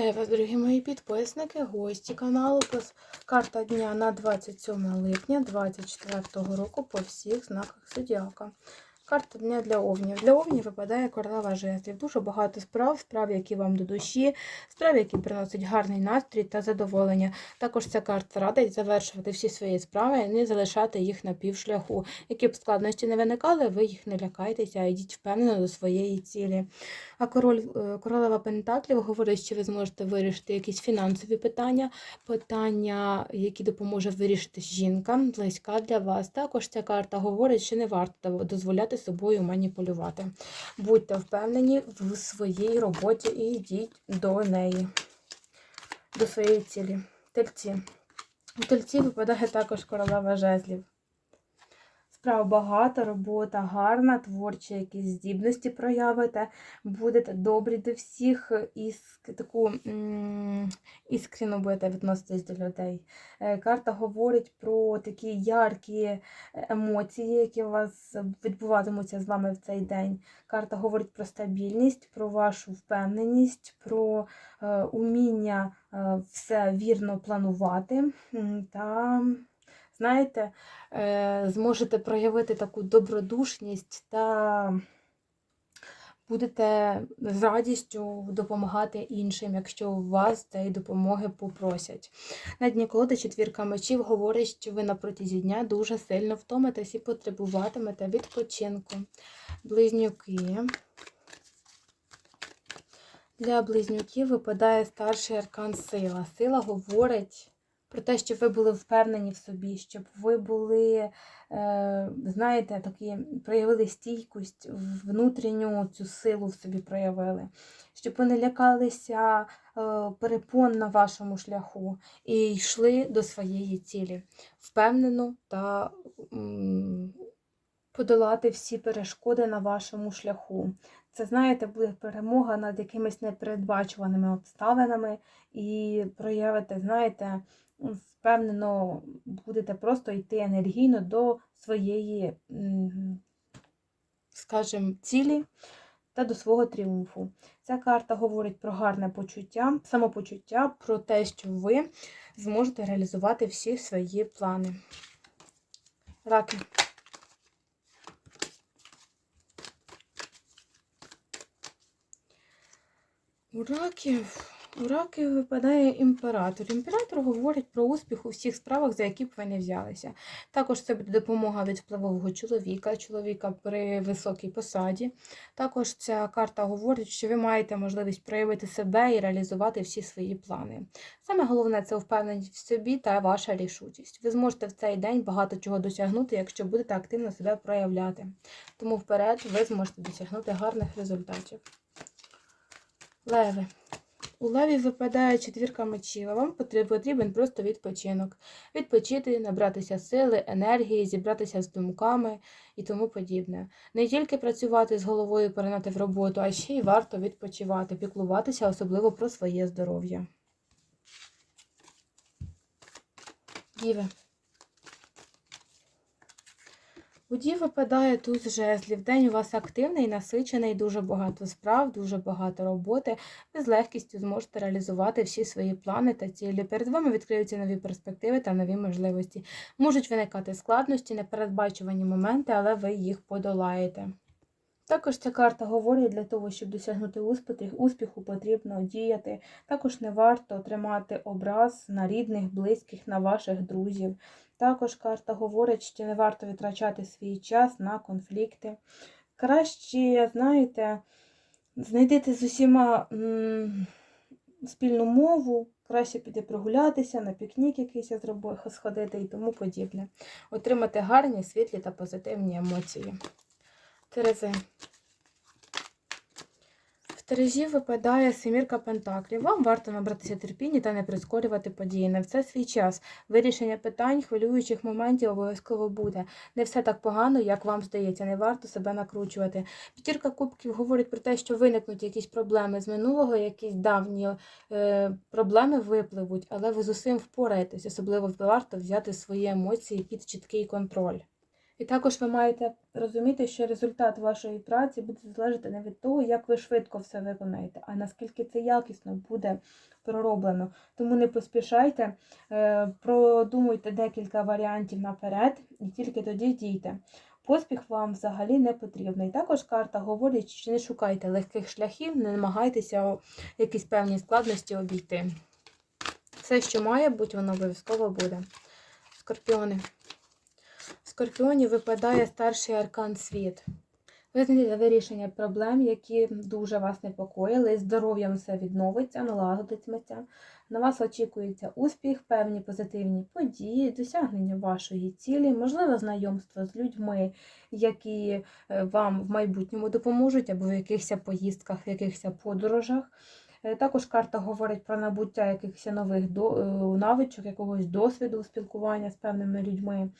Вас, дорогі мої підписники, гості каналу. Карта дня на 27 липня 2024 року по всіх знаках зодіака. Карта дня для овнів. Для овнів випадає королева жезлів. Дуже багато справ, справ, які вам до душі, справ, які приносять гарний настрій та задоволення. Також ця карта радить завершувати всі свої справи і не залишати їх на півшляху. Які б складності не виникали, ви їх не лякайтеся, йдіть впевнено до своєї цілі. А король, е, королева Пентаклів говорить, що ви зможете вирішити якісь фінансові питання, питання, які допоможе вирішити жінка, близька для вас. Також ця карта говорить, що не варто дозволяти собою маніпулювати. Будьте впевнені в своїй роботі і йдіть до неї, до своєї цілі. Тельці. У тельці випадає також королева жезлів. Справ багато, робота гарна, творчі якісь здібності проявите, будете добрі до всіх і таку м, іскрено будете відноситись до людей. Е, Карта говорить про такі яркі емоції, які у вас відбуватимуться з вами в цей день. Карта говорить про стабільність, про вашу впевненість, про е, уміння е, все вірно планувати та знаєте, е, зможете проявити таку добродушність та будете з радістю допомагати іншим, якщо у вас цієї допомоги попросять. На дні четвірка мечів говорить, що ви на протязі дня дуже сильно втомитесь і потребуватимете відпочинку. Близнюки. Для близнюків випадає старший аркан сила. Сила говорить про те, щоб ви були впевнені в собі, щоб ви були, е, знаєте, такі проявили стійкость, внутрішню цю силу в собі проявили, щоб ви не лякалися е, перепон на вашому шляху і йшли до своєї цілі впевнено та подолати всі перешкоди на вашому шляху. Це, знаєте, буде перемога над якимись непередбачуваними обставинами і проявите, знаєте, впевнено будете просто йти енергійно до своєї, скажімо, цілі та до свого тріумфу. Ця карта говорить про гарне почуття, самопочуття, про те, що ви зможете реалізувати всі свої плани. Раки. У раків у раків випадає імператор. Імператор говорить про успіх у всіх справах, за які б ви не взялися. Також це буде допомога від впливового чоловіка, чоловіка при високій посаді. Також ця карта говорить, що ви маєте можливість проявити себе і реалізувати всі свої плани. Саме головне це впевненість в собі та ваша рішучість. Ви зможете в цей день багато чого досягнути, якщо будете активно себе проявляти. Тому вперед ви зможете досягнути гарних результатів. Леви. У лаві випадає четвірка мечів, а вам потрібен просто відпочинок. Відпочити, набратися сили, енергії, зібратися з думками і тому подібне. Не тільки працювати з головою, перенати в роботу, а ще й варто відпочивати, піклуватися особливо про своє здоров'я. Діви. Дів випадає туз жезлів. День у вас активний, насичений, дуже багато справ, дуже багато роботи. Ви з легкістю зможете реалізувати всі свої плани та цілі. Перед вами відкриються нові перспективи та нові можливості. Можуть виникати складності, непередбачувані моменти, але ви їх подолаєте. Також ця карта говорить, для того, щоб досягнути успіху, успіху потрібно діяти. Також не варто тримати образ на рідних, близьких, на ваших друзів. Також карта говорить, що не варто витрачати свій час на конфлікти. Краще, знаєте, знайдете з усіма спільну мову, краще піти прогулятися, на пікнік якийсь сходити і тому подібне. Отримати гарні, світлі та позитивні емоції. Терези. В Терезі випадає семірка пентаклів. Вам варто набратися терпіння та не прискорювати події. Не все свій час. Вирішення питань, хвилюючих моментів обов'язково буде. Не все так погано, як вам здається, не варто себе накручувати. П'ятірка кубків говорить про те, що виникнуть якісь проблеми з минулого, якісь давні е, проблеми випливуть, але ви з усім впораєтесь, особливо варто взяти свої емоції під чіткий контроль. І також ви маєте розуміти, що результат вашої праці буде залежати не від того, як ви швидко все виконаєте, а наскільки це якісно буде пророблено. Тому не поспішайте, е, продумуйте декілька варіантів наперед і тільки тоді дійте. Поспіх вам взагалі не потрібний. Також карта говорить, що не шукайте легких шляхів, не намагайтеся якісь певні складності обійти. Все, що має бути, воно обов'язково буде. Скорпіони. Скорпіоні випадає старший аркан світ. Ви знайдете вирішення проблем, які дуже вас непокоїли. Здоров'ям все відновиться, налагодитиметься. На вас очікується успіх, певні позитивні події, досягнення вашої цілі, можливе знайомство з людьми, які е, вам в майбутньому допоможуть, або в якихось поїздках, в якихось подорожах. Е, Також карта говорить про набуття якихось нових е, навичок, якогось досвіду спілкування з певними людьми,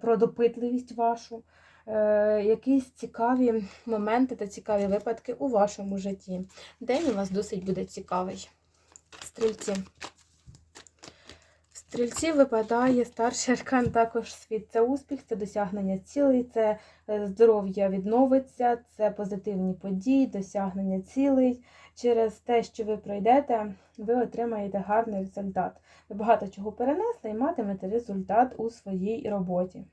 про допитливість вашу, е, якісь цікаві моменти та цікаві випадки у вашому житті. День у вас досить буде цікавий. Стрільці. Стрільці випадає старший аркан також світ. Це успіх, це досягнення цілей, це е, здоров'я відновиться, це позитивні події, досягнення цілей. Через те, що ви пройдете, ви отримаєте гарний результат. Ви багато чого перенесли і матимете результат у своїй роботі.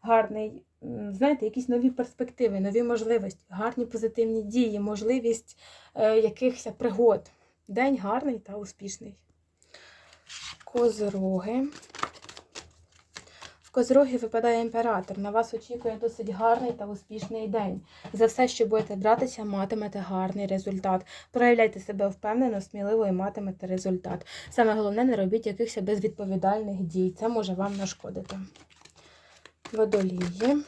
Гарний, знаєте, якісь нові перспективи, нові можливості, гарні позитивні дії, можливість е, якихось пригод. День гарний та успішний. Козороги. В Козороги випадає імператор. На вас очікує досить гарний та успішний день. За все, що будете братися, матимете гарний результат. Проявляйте себе впевнено, сміливо і матимете результат. Саме головне, не робіть якихось безвідповідальних дій. Це може вам нашкодити. Водолії.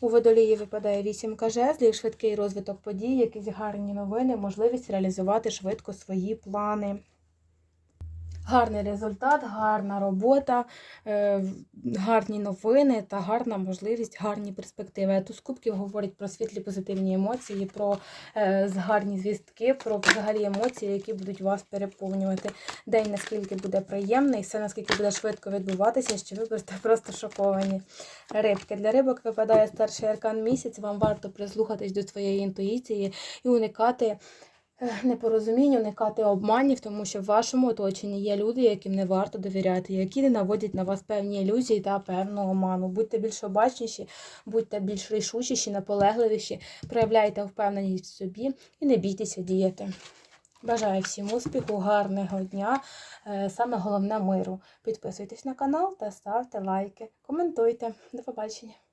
У водолії випадає вісімка жезлів, швидкий розвиток подій, якісь гарні новини, можливість реалізувати швидко свої плани. Гарний результат, гарна робота, е, гарні новини та гарна можливість, гарні перспективи. А Туз кубків говорить про світлі позитивні емоції, про е, гарні звістки, про взагалі емоції, які будуть вас переповнювати. День наскільки буде приємний, все наскільки буде швидко відбуватися, що ви будете просто шоковані. Рибки. Для рибок випадає старший аркан місяць. Вам варто прислухатись до своєї інтуїції і уникати непорозумінь, уникати обманів, тому що в вашому оточенні є люди, яким не варто довіряти, які не наводять на вас певні ілюзії та певну оману. Будьте більш обачніші, будьте більш рішучіші, наполегливіші, проявляйте впевненість в собі і не бійтеся діяти. Бажаю всім успіху, гарного дня, е, саме головне миру. Підписуйтесь на канал та ставте лайки, коментуйте. До побачення.